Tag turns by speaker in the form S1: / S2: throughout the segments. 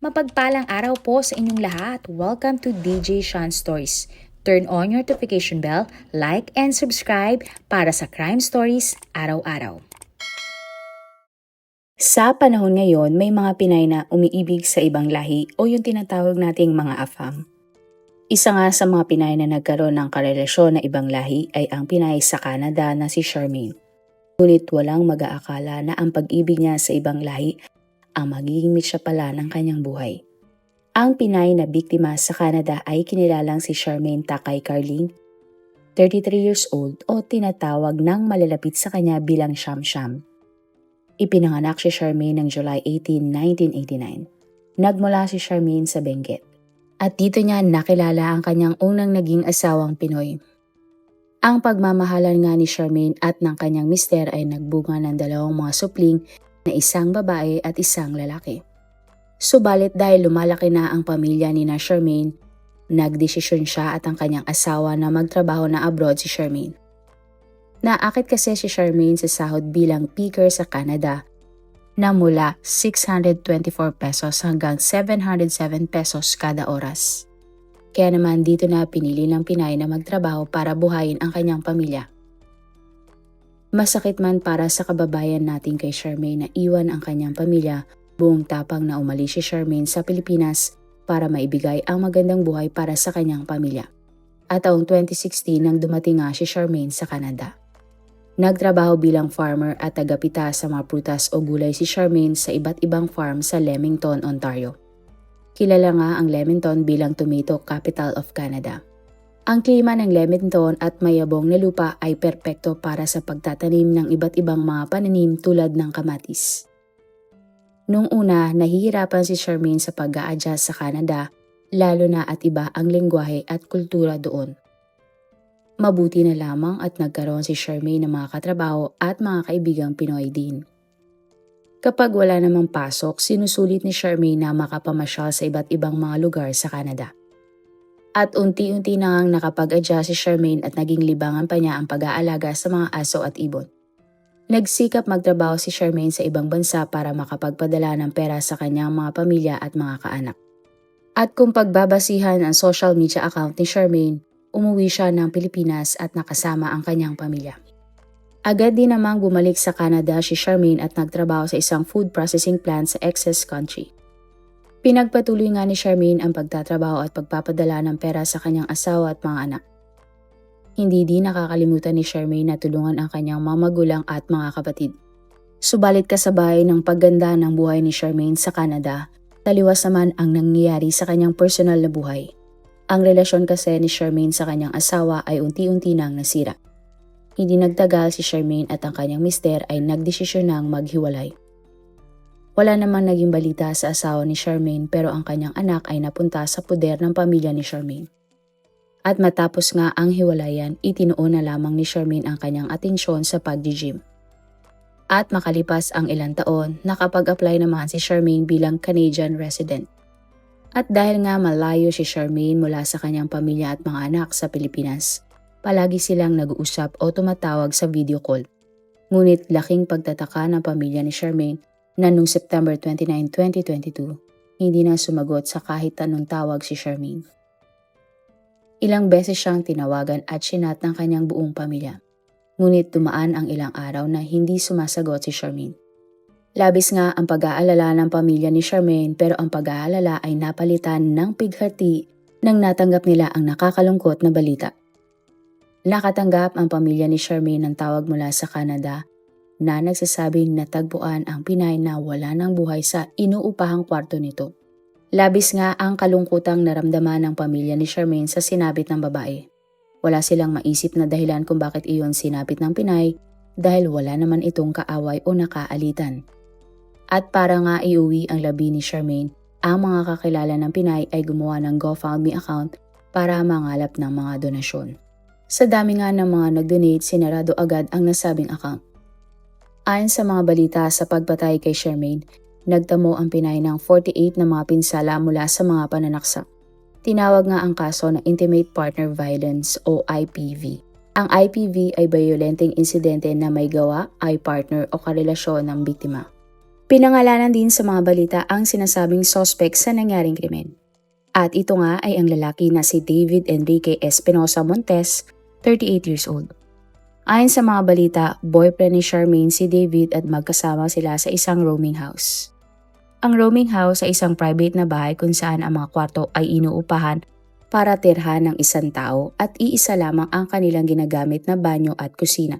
S1: Mapagpalang araw po sa inyong lahat. Welcome to DJ Sean Stories. Turn on your notification bell, like and subscribe para sa crime stories araw-araw. Sa panahon ngayon, may mga Pinay na umiibig sa ibang lahi o yung tinatawag nating mga afam. Isa nga sa mga Pinay na nagkaroon ng karelasyon na ibang lahi ay ang Pinay sa Canada na si Charmaine. Ngunit walang mag-aakala na ang pag-ibig niya sa ibang lahi ang magiging mitsa pala ng kanyang buhay. Ang Pinay na biktima sa Canada ay kinilalang si Charmaine Takay Carlin, 33 years old o tinatawag ng malalapit sa kanya bilang Sham Sham. Ipinanganak si Charmaine ng July 18, 1989. Nagmula si Charmaine sa Benguet. At dito niya nakilala ang kanyang unang naging asawang Pinoy. Ang pagmamahalan nga ni Charmaine at ng kanyang mister ay nagbunga ng dalawang mga supling na isang babae at isang lalaki. Subalit dahil lumalaki na ang pamilya ni na Charmaine, nagdesisyon siya at ang kanyang asawa na magtrabaho na abroad si Charmaine. Naakit kasi si Charmaine sa sahod bilang picker sa Canada na mula 624 pesos hanggang 707 pesos kada oras. Kaya naman dito na pinili ng Pinay na magtrabaho para buhayin ang kanyang pamilya. Masakit man para sa kababayan natin kay Charmaine na iwan ang kanyang pamilya, buong tapang na umalis si Charmaine sa Pilipinas para maibigay ang magandang buhay para sa kanyang pamilya. At taong 2016 nang dumating nga si Charmaine sa Canada. Nagtrabaho bilang farmer at tagapita sa mga prutas o gulay si Charmaine sa iba't ibang farm sa Leamington, Ontario. Kilala nga ang Leamington bilang tomato capital of Canada. Ang klima ng Leamington at mayabong na lupa ay perpekto para sa pagtatanim ng iba't ibang mga pananim tulad ng kamatis. Noong una, nahihirapan si Charmaine sa pag adjust sa Canada, lalo na at iba ang lengguwahe at kultura doon. Mabuti na lamang at nagkaroon si Charmaine ng mga katrabaho at mga kaibigang Pinoy din. Kapag wala namang pasok, sinusulit ni Charmaine na makapamasyal sa iba't ibang mga lugar sa Canada. At unti-unti na ngang nakapag-adjust si Charmaine at naging libangan pa niya ang pag-aalaga sa mga aso at ibon. Nagsikap magtrabaho si Charmaine sa ibang bansa para makapagpadala ng pera sa kanyang mga pamilya at mga kaanak. At kung pagbabasihan ang social media account ni Charmaine, umuwi siya ng Pilipinas at nakasama ang kanyang pamilya. Agad din namang bumalik sa Canada si Charmaine at nagtrabaho sa isang food processing plant sa excess country. Pinagpatuloy nga ni Charmaine ang pagtatrabaho at pagpapadala ng pera sa kanyang asawa at mga anak. Hindi din nakakalimutan ni Charmaine na tulungan ang kanyang mga magulang at mga kapatid. Subalit kasabay ng pagganda ng buhay ni Charmaine sa Canada, taliwas naman ang nangyayari sa kanyang personal na buhay. Ang relasyon kasi ni Charmaine sa kanyang asawa ay unti-unti nang nasira. Hindi nagtagal si Charmaine at ang kanyang mister ay nagdesisyon ng maghiwalay. Wala namang naging balita sa asawa ni Charmaine pero ang kanyang anak ay napunta sa puder ng pamilya ni Charmaine. At matapos nga ang hiwalayan, itinuon na lamang ni Charmaine ang kanyang atensyon sa pag-gym. At makalipas ang ilang taon, nakapag-apply naman si Charmaine bilang Canadian resident. At dahil nga malayo si Charmaine mula sa kanyang pamilya at mga anak sa Pilipinas, palagi silang nag-uusap o tumatawag sa video call. Ngunit laking pagtataka ng pamilya ni Charmaine na noong September 29, 2022, hindi na sumagot sa kahit anong tawag si Charmaine. Ilang beses siyang tinawagan at sinat ng kanyang buong pamilya. Ngunit dumaan ang ilang araw na hindi sumasagot si Charmaine. Labis nga ang pag-aalala ng pamilya ni Charmaine pero ang pag-aalala ay napalitan ng pighati nang natanggap nila ang nakakalungkot na balita. Nakatanggap ang pamilya ni Charmaine ng tawag mula sa Canada na nagsasabing natagpuan ang Pinay na wala ng buhay sa inuupahang kwarto nito. Labis nga ang kalungkutang naramdaman ng pamilya ni Charmaine sa sinabit ng babae. Wala silang maisip na dahilan kung bakit iyon sinabit ng Pinay dahil wala naman itong kaaway o nakaalitan. At para nga iuwi ang labi ni Charmaine, ang mga kakilala ng Pinay ay gumawa ng GoFundMe account para mangalap ng mga donasyon. Sa dami nga ng mga nag-donate, sinarado agad ang nasabing account. Ayon sa mga balita sa pagpatay kay Charmaine, nagtamo ang Pinay ng 48 na mga pinsala mula sa mga pananaksak. Tinawag nga ang kaso na Intimate Partner Violence o IPV. Ang IPV ay violenting insidente na may gawa ay partner o karelasyon ng biktima. Pinangalanan din sa mga balita ang sinasabing suspect sa nangyaring krimen. At ito nga ay ang lalaki na si David Enrique Espinosa Montes, 38 years old. Ayon sa mga balita, boyfriend ni Charmaine si David at magkasama sila sa isang roaming house. Ang roaming house ay isang private na bahay kung saan ang mga kwarto ay inuupahan para tirhan ng isang tao at iisa lamang ang kanilang ginagamit na banyo at kusina.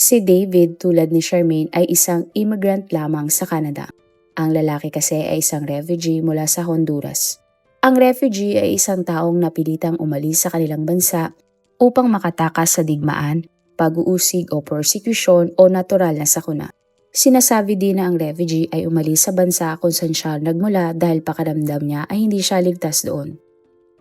S1: Si David tulad ni Charmaine ay isang immigrant lamang sa Canada. Ang lalaki kasi ay isang refugee mula sa Honduras. Ang refugee ay isang taong napilitang umalis sa kanilang bansa upang makatakas sa digmaan, pag-uusig o persecution o natural na sakuna. Sinasabi din na ang refugee ay umalis sa bansa kung saan siya nagmula dahil pakaramdam niya ay hindi siya ligtas doon.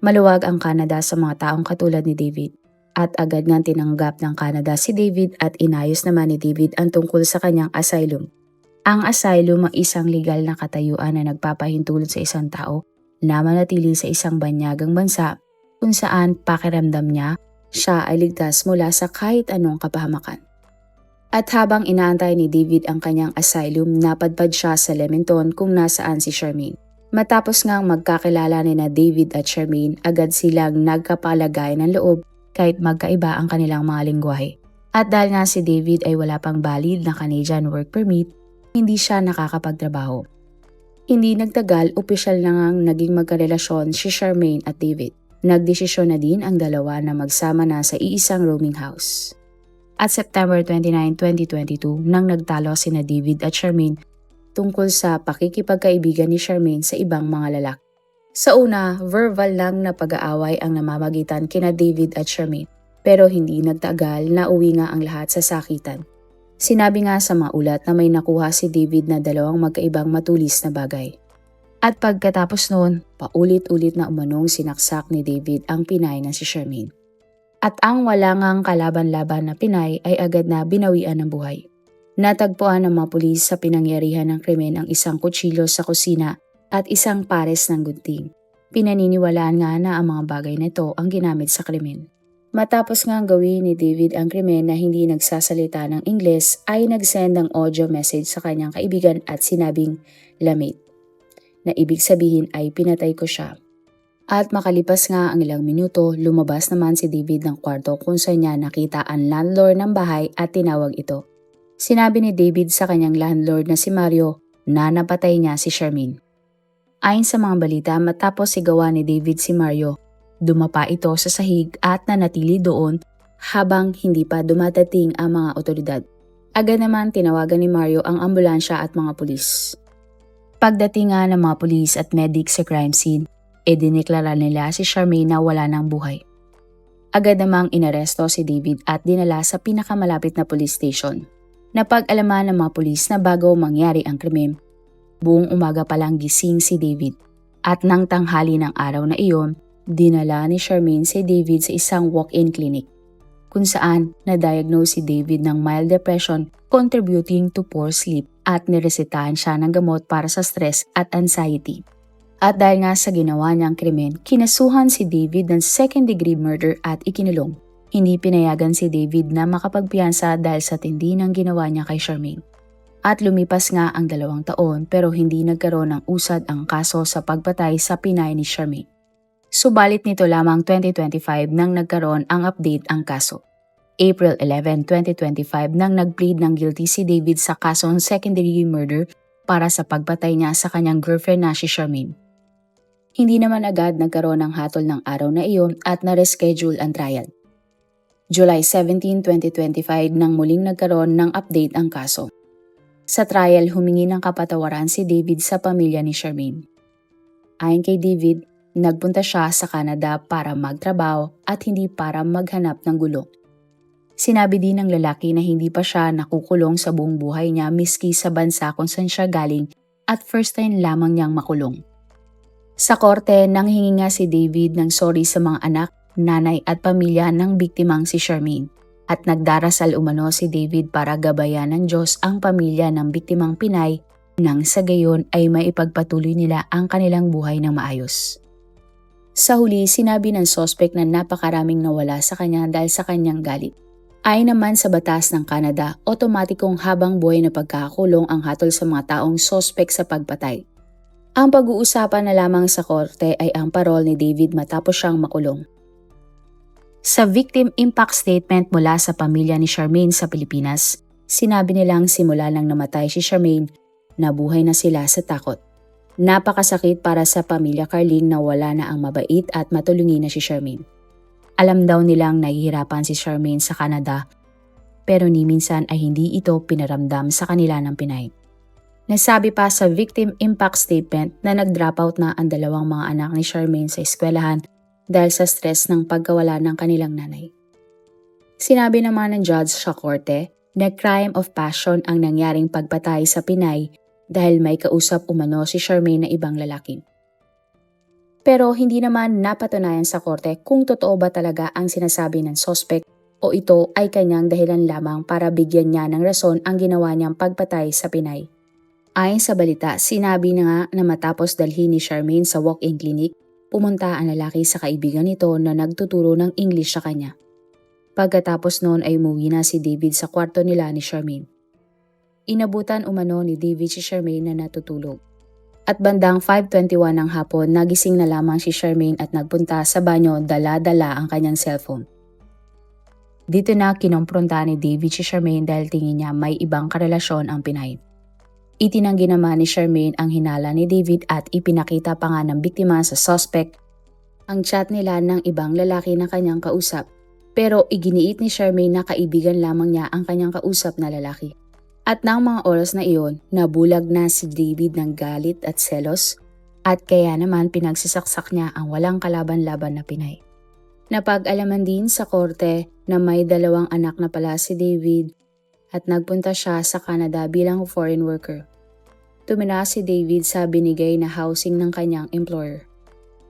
S1: Maluwag ang Canada sa mga taong katulad ni David at agad ngang tinanggap ng Canada si David at inayos naman ni David ang tungkol sa kanyang asylum. Ang asylum ay isang legal na katayuan na nagpapahintulot sa isang tao na manatili sa isang banyagang bansa kung saan pakiramdam niya siya ay ligtas mula sa kahit anong kapahamakan. At habang inaantay ni David ang kanyang asylum, napadpad siya sa Leamington kung nasaan si Charmaine. Matapos ngang magkakilala ni na David at Charmaine, agad silang nagkapalagay ng loob kahit magkaiba ang kanilang mga lingwahe. At dahil nga si David ay wala pang valid na Canadian work permit, hindi siya nakakapagtrabaho. Hindi nagtagal, opisyal na ngang naging magkarelasyon si Charmaine at David. Nagdesisyon na din ang dalawa na magsama na sa iisang roaming house. At September 29, 2022, nang nagtalo sina David at Charmaine tungkol sa pakikipagkaibigan ni Charmaine sa ibang mga lalaki. Sa una, verbal lang na pag-aaway ang namamagitan kina David at Charmaine, pero hindi nagtagal na uwi nga ang lahat sa sakitan. Sinabi nga sa mga ulat na may nakuha si David na dalawang magkaibang matulis na bagay. At pagkatapos noon, paulit-ulit na umanong sinaksak ni David ang Pinay na si Charmaine. At ang wala ngang kalaban-laban na Pinay ay agad na binawian ng buhay. Natagpuan ng mga pulis sa pinangyarihan ng krimen ang isang kutsilyo sa kusina at isang pares ng gunting. Pinaniniwalaan nga na ang mga bagay na ito ang ginamit sa krimen. Matapos nga gawin ni David ang krimen na hindi nagsasalita ng Ingles ay nagsend ng audio message sa kanyang kaibigan at sinabing lamate na ibig sabihin ay pinatay ko siya. At makalipas nga ang ilang minuto, lumabas naman si David ng kwarto kung saan niya nakita ang landlord ng bahay at tinawag ito. Sinabi ni David sa kanyang landlord na si Mario na napatay niya si Charmaine. Ayon sa mga balita, matapos sigawan ni David si Mario, dumapa ito sa sahig at nanatili doon habang hindi pa dumatating ang mga otoridad. Agad naman tinawagan ni Mario ang ambulansya at mga pulis. Pagdating nga ng mga pulis at medic sa crime scene, e dineklara nila si Charmaine na wala ng buhay. Agad namang inaresto si David at dinala sa pinakamalapit na police station. Napag-alaman ng mga pulis na bago mangyari ang krimen, buong umaga pa lang gising si David. At nang tanghali ng araw na iyon, dinala ni Charmaine si David sa isang walk-in clinic kung saan na-diagnose si David ng mild depression contributing to poor sleep at niresetahan siya ng gamot para sa stress at anxiety. At dahil nga sa ginawa niyang krimen, kinasuhan si David ng second degree murder at ikinulong. Hindi pinayagan si David na makapagpiyansa dahil sa tindi ng ginawa niya kay Charmaine. At lumipas nga ang dalawang taon pero hindi nagkaroon ng usad ang kaso sa pagpatay sa pinay ni Charmaine. Subalit nito lamang 2025 nang nagkaroon ang update ang kaso. April 11, 2025 nang nagplead ng guilty si David sa kasong second degree murder para sa pagpatay niya sa kanyang girlfriend na si Charmaine. Hindi naman agad nagkaroon ng hatol ng araw na iyon at na-reschedule ang trial. July 17, 2025 nang muling nagkaroon ng update ang kaso. Sa trial, humingi ng kapatawaran si David sa pamilya ni Charmaine. Ayon kay David, nagpunta siya sa Canada para magtrabaho at hindi para maghanap ng gulo. Sinabi din ng lalaki na hindi pa siya nakukulong sa buong buhay niya miski sa bansa kung saan siya galing at first time lamang niyang makulong. Sa korte, nanghingi nga si David ng sorry sa mga anak nanay at pamilya ng biktimang si Charmaine at nagdarasal umano si David para gabayan ng Diyos ang pamilya ng biktimang Pinay nang sa gayon ay maipagpatuloy nila ang kanilang buhay ng maayos. Sa huli, sinabi ng sospek na napakaraming nawala sa kanya dahil sa kanyang galit. Ay naman sa batas ng Canada, otomatikong habang buhay na pagkakakulong ang hatol sa mga taong sospek sa pagpatay. Ang pag-uusapan na lamang sa korte ay ang parol ni David matapos siyang makulong. Sa victim impact statement mula sa pamilya ni Charmaine sa Pilipinas, sinabi nilang simula nang namatay si Charmaine, nabuhay na sila sa takot. Napakasakit para sa pamilya Carling na wala na ang mabait at matulungin na si Charmaine. Alam daw nilang nahihirapan si Charmaine sa Canada pero ni minsan ay hindi ito pinaramdam sa kanila ng Pinay. Nasabi pa sa victim impact statement na nag-drop out na ang dalawang mga anak ni Charmaine sa eskwelahan dahil sa stress ng pagkawala ng kanilang nanay. Sinabi naman ng judge sa korte na crime of passion ang nangyaring pagpatay sa Pinay dahil may kausap umano si Charmaine na ibang lalaki. Pero hindi naman napatunayan sa korte kung totoo ba talaga ang sinasabi ng sospek o ito ay kanyang dahilan lamang para bigyan niya ng rason ang ginawa niyang pagpatay sa Pinay. Ayon sa balita, sinabi na nga na matapos dalhin ni Charmaine sa walk-in clinic, pumunta ang lalaki sa kaibigan nito na nagtuturo ng English sa kanya. Pagkatapos noon ay umuwi na si David sa kwarto nila ni Charmaine. Inabutan umano ni David si Charmaine na natutulog. At bandang 5.21 ng hapon, nagising na lamang si Charmaine at nagpunta sa banyo dala-dala ang kanyang cellphone. Dito na kinompronta ni David si Charmaine dahil tingin niya may ibang karelasyon ang Pinay. Itinanggi naman ni Charmaine ang hinala ni David at ipinakita pa nga ng biktima sa suspect ang chat nila ng ibang lalaki na kanyang kausap. Pero iginiit ni Charmaine na kaibigan lamang niya ang kanyang kausap na lalaki. At nang mga oras na iyon, nabulag na si David ng galit at selos at kaya naman pinagsisaksak niya ang walang kalaban-laban na Pinay. Napag-alaman din sa korte na may dalawang anak na pala si David at nagpunta siya sa Canada bilang foreign worker. Tumina si David sa binigay na housing ng kanyang employer.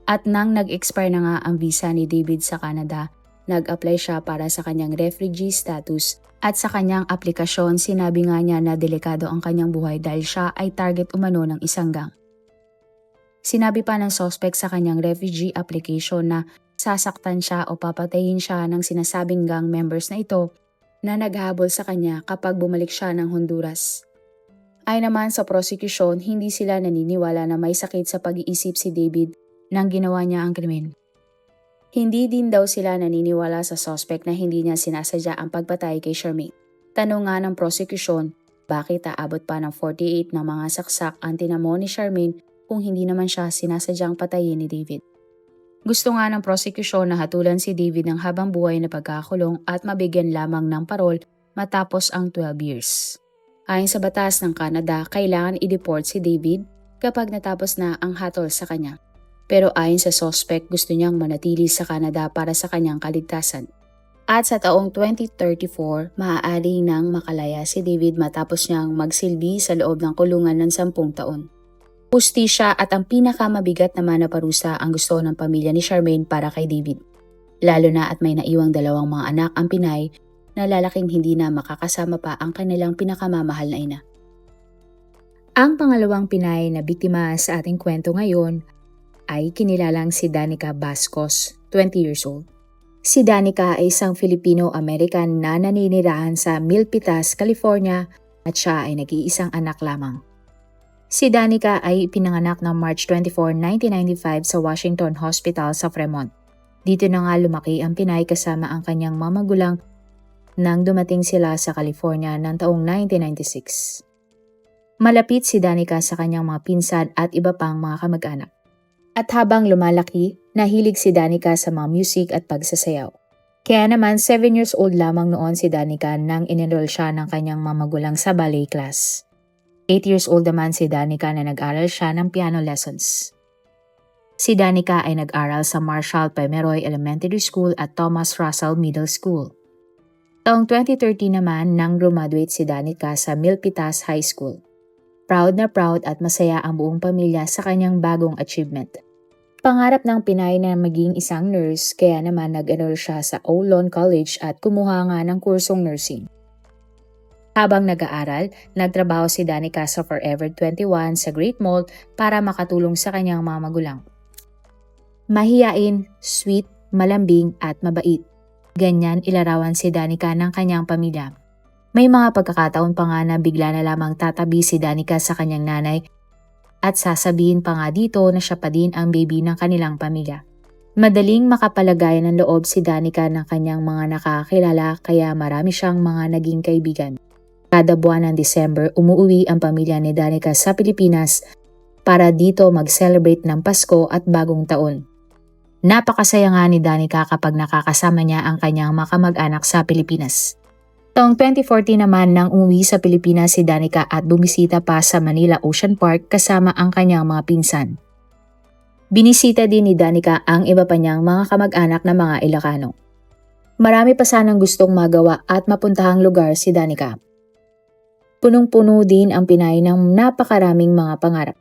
S1: At nang nag-expire na nga ang visa ni David sa Canada, nag-apply siya para sa kanyang refugee status at sa kanyang aplikasyon sinabi nga niya na delikado ang kanyang buhay dahil siya ay target umano ng isang gang. Sinabi pa ng suspect sa kanyang refugee application na sasaktan siya o papatayin siya ng sinasabing gang members na ito na naghabol sa kanya kapag bumalik siya ng Honduras. Ay naman sa prosecution, hindi sila naniniwala na may sakit sa pag-iisip si David nang ginawa niya ang krimen. Hindi din daw sila naniniwala sa suspect na hindi niya sinasadya ang pagpatay kay Charmaine. Tanong nga ng prosecution, bakit aabot pa ng 48 ng mga saksak ang tinamo ni Charmaine kung hindi naman siya sinasadyang patayin ni David. Gusto nga ng prosecution na hatulan si David ng habang buhay na pagkakulong at mabigyan lamang ng parol matapos ang 12 years. Ayon sa batas ng Canada, kailangan i-deport si David kapag natapos na ang hatol sa kanya. Pero ayon sa suspect, gusto niyang manatili sa Canada para sa kanyang kaligtasan. At sa taong 2034, maaari nang makalaya si David matapos niyang magsilbi sa loob ng kulungan ng 10 taon. Pustisya at ang pinakamabigat na parusa ang gusto ng pamilya ni Charmaine para kay David. Lalo na at may naiwang dalawang mga anak ang Pinay na lalaking hindi na makakasama pa ang kanilang pinakamamahal na ina. Ang pangalawang Pinay na biktima sa ating kwento ngayon ay kinilalang si Danica Bascos, 20 years old. Si Danica ay isang Filipino-American na naninirahan sa Milpitas, California at siya ay nag-iisang anak lamang. Si Danica ay pinanganak ng March 24, 1995 sa Washington Hospital sa Fremont. Dito na nga lumaki ang Pinay kasama ang kanyang mamagulang nang dumating sila sa California ng taong 1996. Malapit si Danica sa kanyang mga pinsan at iba pang mga kamag-anak. At habang lumalaki, nahilig si Danica sa mga music at pagsasayaw. Kaya naman 7 years old lamang noon si Danica nang inenroll siya ng kanyang mamagulang sa ballet class. 8 years old naman si Danica na nag-aral siya ng piano lessons. Si Danica ay nag-aral sa Marshall Pomeroy Elementary School at Thomas Russell Middle School. Taong 2013 naman nang graduate si Danica sa Milpitas High School. Proud na proud at masaya ang buong pamilya sa kanyang bagong achievement. Pangarap ng Pinay na maging isang nurse kaya naman nag-enroll siya sa Olon College at kumuha nga ng kursong nursing. Habang nag-aaral, nagtrabaho si Danica sa Forever 21 sa Great Mall para makatulong sa kanyang mga magulang. Mahiyain, sweet, malambing at mabait. ganyan ilarawan si Danica ng kanyang pamilya. May mga pagkakataon pa nga na bigla na lamang tatabi si Danica sa kanyang nanay at sasabihin pa nga dito na siya pa din ang baby ng kanilang pamilya. Madaling makapalagayan ng loob si Danica ng kanyang mga nakakilala kaya marami siyang mga naging kaibigan. Kada buwan ng December, umuwi ang pamilya ni Danica sa Pilipinas para dito mag-celebrate ng Pasko at Bagong Taon. Napakasaya nga ni Danica kapag nakakasama niya ang kanyang mga kamag-anak sa Pilipinas. Taong 2014 naman nang umuwi sa Pilipinas si Danica at bumisita pa sa Manila Ocean Park kasama ang kanyang mga pinsan. Binisita din ni Danica ang iba pa niyang mga kamag-anak na mga Ilocano. Marami pa sanang gustong magawa at mapuntahang lugar si Danica. Punong-puno din ang Pinay ng napakaraming mga pangarap.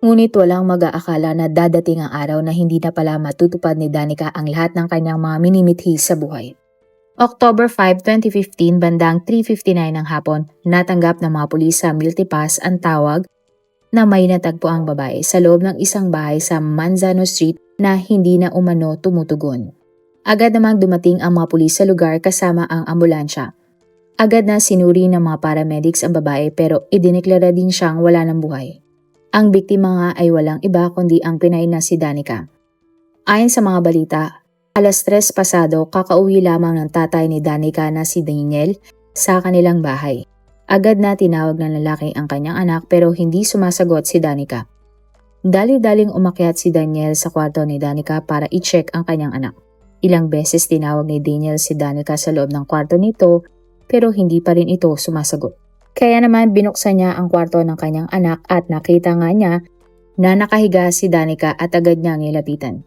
S1: Ngunit walang mag-aakala na dadating ang araw na hindi na pala matutupad ni Danica ang lahat ng kanyang mga minimithi sa buhay. October 5, 2015, bandang 3.59 ng hapon, natanggap ng mga pulis sa Miltipas ang tawag na may natagpo ang babae sa loob ng isang bahay sa Manzano Street na hindi na umano tumutugon. Agad namang dumating ang mga pulis sa lugar kasama ang ambulansya. Agad na sinuri ng mga paramedics ang babae pero idineklara din siyang wala ng buhay. Ang biktima nga ay walang iba kundi ang pinay na si Danica. Ayon sa mga balita, Alas tres pasado, kakauwi lamang ng tatay ni Danica na si Daniel sa kanilang bahay. Agad na tinawag ng lalaki ang kanyang anak pero hindi sumasagot si Danica. Dali-daling umakyat si Daniel sa kwarto ni Danica para i-check ang kanyang anak. Ilang beses tinawag ni Daniel si Danica sa loob ng kwarto nito pero hindi pa rin ito sumasagot. Kaya naman binuksan niya ang kwarto ng kanyang anak at nakita nga niya na nakahiga si Danica at agad niyang nilapitan.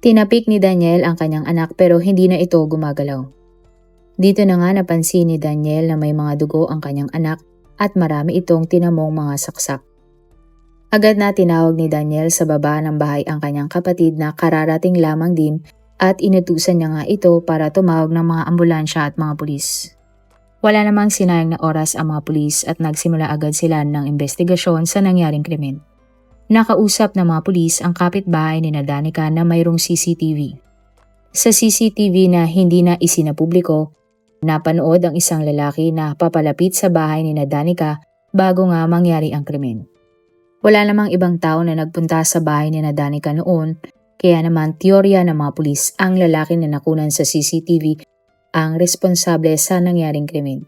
S1: Tinapik ni Daniel ang kanyang anak pero hindi na ito gumagalaw. Dito na nga napansin ni Daniel na may mga dugo ang kanyang anak at marami itong tinamong mga saksak. Agad na tinawag ni Daniel sa baba ng bahay ang kanyang kapatid na kararating lamang din at inutusan niya nga ito para tumawag ng mga ambulansya at mga pulis. Wala namang sinayang na oras ang mga pulis at nagsimula agad sila ng investigasyon sa nangyaring krimen. Nakausap ng mga pulis ang kapitbahay ni Danica na mayroong CCTV. Sa CCTV na hindi na isinapubliko, napanood ang isang lalaki na papalapit sa bahay ni Danica bago nga mangyari ang krimen. Wala namang ibang tao na nagpunta sa bahay ni Danica noon, kaya naman teorya ng mga pulis ang lalaki na nakunan sa CCTV ang responsable sa nangyaring krimen.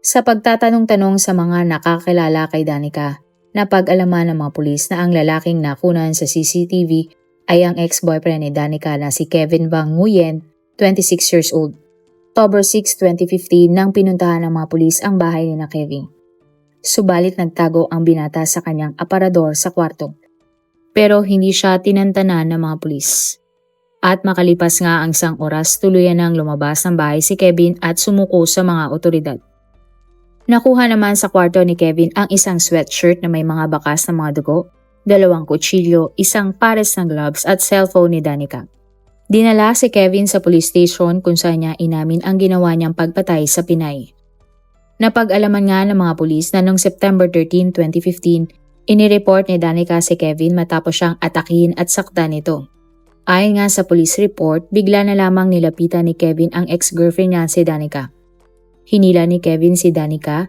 S1: Sa pagtatanong-tanong sa mga nakakilala kay Danica, Napag-alaman ng mga pulis na ang lalaking nakunan sa CCTV ay ang ex-boyfriend ni Danica na si Kevin Bang Nguyen, 26 years old. October 6, 2015 nang pinuntahan ng mga pulis ang bahay ni na Kevin. Subalit nagtago ang binata sa kanyang aparador sa kwarto. Pero hindi siya tinantanan ng mga pulis. At makalipas nga ang isang oras tuluyan nang lumabas ng bahay si Kevin at sumuko sa mga otoridad. Nakuha naman sa kwarto ni Kevin ang isang sweatshirt na may mga bakas ng mga dugo, dalawang kutsilyo, isang pares ng gloves at cellphone ni Danica. Dinala si Kevin sa police station kung saan niya inamin ang ginawa niyang pagpatay sa Pinay. Napag-alaman nga ng mga pulis na noong September 13, 2015, inireport ni Danica si Kevin matapos siyang atakihin at saktan nito. Ayon nga sa police report, bigla na lamang nilapitan ni Kevin ang ex-girlfriend niya si Danica. Hinila ni Kevin si Danica,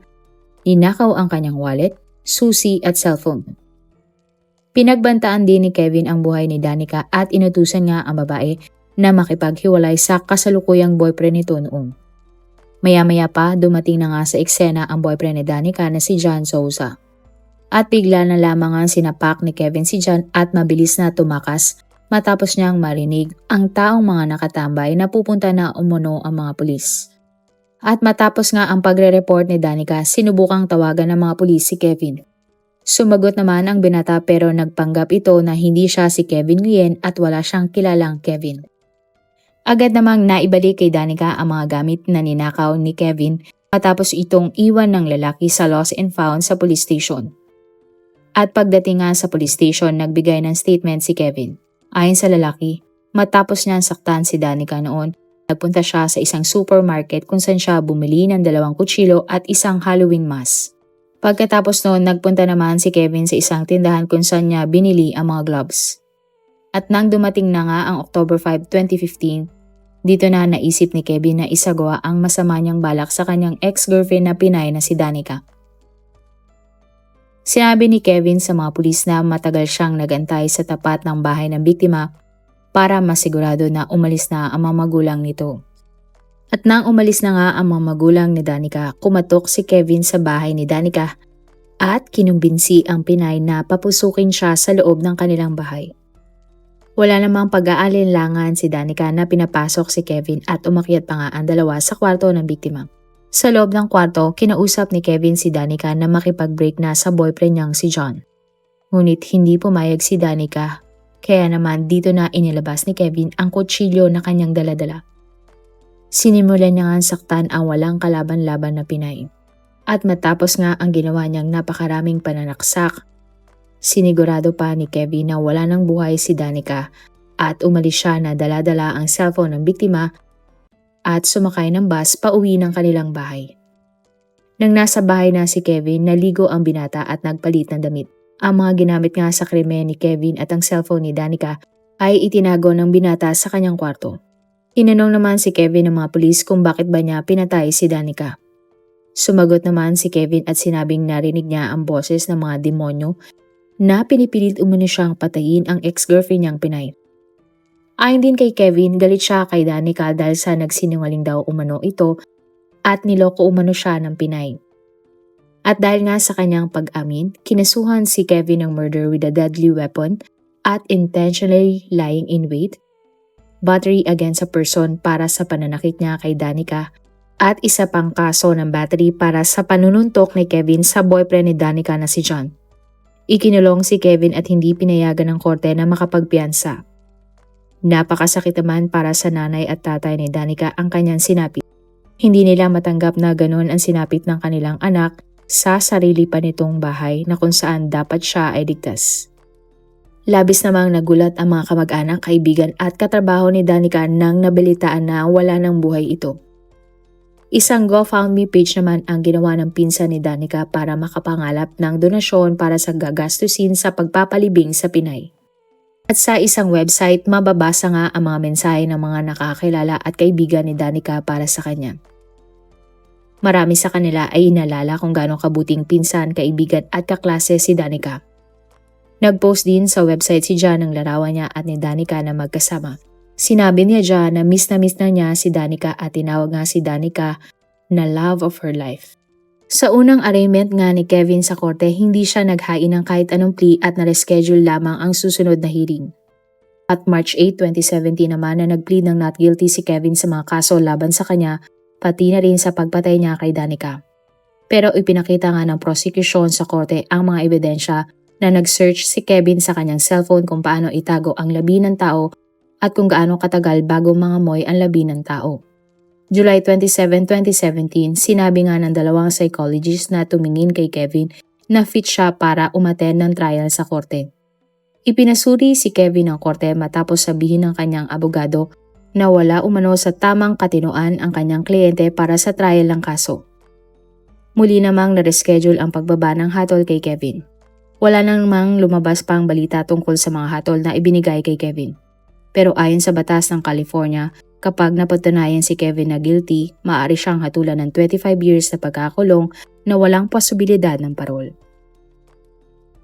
S1: ninakaw ang kanyang wallet, susi at cellphone. Pinagbantaan din ni Kevin ang buhay ni Danica at inutusan nga ang babae na makipaghiwalay sa kasalukuyang boyfriend nito noon. Maya-maya pa dumating na nga sa eksena ang boyfriend ni Danica na si John Souza. At bigla na lamang ang sinapak ni Kevin si John at mabilis na tumakas matapos niyang marinig ang taong mga nakatambay na pupunta na umuno ang mga pulis. At matapos nga ang pagre-report ni Danica, sinubukang tawagan ng mga pulis si Kevin. Sumagot naman ang binata pero nagpanggap ito na hindi siya si Kevin Nguyen at wala siyang kilalang Kevin. Agad namang naibalik kay Danica ang mga gamit na ninakaw ni Kevin matapos itong iwan ng lalaki sa lost and found sa police station. At pagdating nga sa police station, nagbigay ng statement si Kevin. Ayon sa lalaki, matapos niyang saktan si Danica noon, Nagpunta siya sa isang supermarket kung saan siya bumili ng dalawang kutsilo at isang Halloween mask. Pagkatapos noon, nagpunta naman si Kevin sa isang tindahan kung saan niya binili ang mga gloves. At nang dumating na nga ang October 5, 2015, Dito na naisip ni Kevin na isagawa ang masama niyang balak sa kanyang ex-girlfriend na Pinay na si Danica. Sinabi ni Kevin sa mga pulis na matagal siyang nagantay sa tapat ng bahay ng biktima para masigurado na umalis na ang mga magulang nito. At nang umalis na nga ang mga magulang ni Danica, kumatok si Kevin sa bahay ni Danica at kinumbinsi ang Pinay na papusukin siya sa loob ng kanilang bahay. Wala namang pag-aalinlangan si Danica na pinapasok si Kevin at umakyat pa nga ang dalawa sa kwarto ng biktima. Sa loob ng kwarto, kinausap ni Kevin si Danica na makipag-break na sa boyfriend niyang si John. Ngunit hindi pumayag si Danica, kaya naman dito na inilabas ni Kevin ang kutsilyo na kanyang daladala. Sinimulan niya nga saktan ang walang kalaban-laban na Pinay. At matapos nga ang ginawa niyang napakaraming pananaksak, sinigurado pa ni Kevin na wala nang buhay si Danica at umalis siya na daladala ang cellphone ng biktima at sumakay ng bus pauwi ng kanilang bahay. Nang nasa bahay na si Kevin, naligo ang binata at nagpalit ng damit. Ang mga ginamit nga sa krimen ni Kevin at ang cellphone ni Danica ay itinago ng binata sa kanyang kwarto. Tinanong naman si Kevin ng mga pulis kung bakit ba niya pinatay si Danica. Sumagot naman si Kevin at sinabing narinig niya ang boses ng mga demonyo na pinipilit umano siyang patayin ang ex-girlfriend niyang Pinay. Ayon din kay Kevin, galit siya kay Danica dahil sa nagsinungaling daw umano ito at niloko umano siya ng Pinay. At dahil nga sa kanyang pag-amin, kinasuhan si Kevin ng murder with a deadly weapon at intentionally lying in wait, battery against a person para sa pananakit niya kay Danica at isa pang kaso ng battery para sa panununtok ni Kevin sa boyfriend ni Danica na si John. Ikinulong si Kevin at hindi pinayagan ng korte na makapagpiyansa. Napakasakit naman para sa nanay at tatay ni Danica ang kanyang sinapit. Hindi nila matanggap na ganon ang sinapit ng kanilang anak sa sarili pa nitong bahay na kung saan dapat siya ay ligtas. Labis namang nagulat ang mga kamag-anak, kaibigan at katrabaho ni Danica nang nabalitaan na wala ng buhay ito. Isang GoFundMe page naman ang ginawa ng pinsan ni Danica para makapangalap ng donasyon para sa gagastusin sa pagpapalibing sa Pinay. At sa isang website, mababasa nga ang mga mensahe ng mga nakakilala at kaibigan ni Danica para sa kanya. Marami sa kanila ay inalala kung gaano kabuting pinsan, kaibigan at kaklase si Danica. Nag-post din sa website si John ng larawan niya at ni Danica na magkasama. Sinabi niya John na miss na miss na niya si Danica at tinawag nga si Danica na love of her life. Sa unang arraignment nga ni Kevin sa korte, hindi siya naghain ng kahit anong plea at na-reschedule lamang ang susunod na hearing. At March 8, 2017 naman na nag-plead ng not guilty si Kevin sa mga kaso laban sa kanya, pati na rin sa pagpatay niya kay Danica. Pero ipinakita nga ng prosecution sa korte ang mga ebidensya na nag-search si Kevin sa kanyang cellphone kung paano itago ang labi ng tao at kung gaano katagal bago mga moy ang labi ng tao. July 27, 2017, sinabi nga ng dalawang psychologist na tumingin kay Kevin na fit siya para umaten ng trial sa korte. Ipinasuri si Kevin ng korte matapos sabihin ng kanyang abogado na wala umano sa tamang katinuan ang kanyang kliyente para sa trial ng kaso. Muli namang na-reschedule ang pagbaba ng hatol kay Kevin. Wala namang lumabas pang balita tungkol sa mga hatol na ibinigay kay Kevin. Pero ayon sa batas ng California, kapag napatunayan si Kevin na guilty, maaari siyang hatulan ng 25 years na pagkakulong na walang posibilidad ng parol.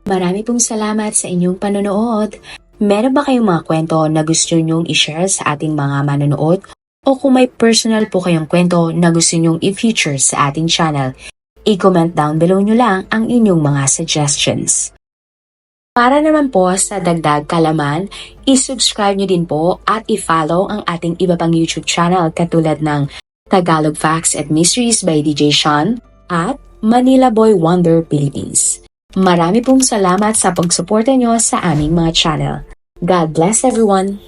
S2: Marami pong salamat sa inyong panonood. Meron ba kayong mga kwento na gusto nyong i-share sa ating mga manonood? O kung may personal po kayong kwento na gusto nyong i-feature sa ating channel, i-comment down below nyo lang ang inyong mga suggestions. Para naman po sa dagdag kalaman, i-subscribe nyo din po at i-follow ang ating iba pang YouTube channel katulad ng Tagalog Facts and Mysteries by DJ Sean at Manila Boy Wonder Philippines. Marami pong salamat sa pagsuporta nyo sa aming mga channel. God bless everyone!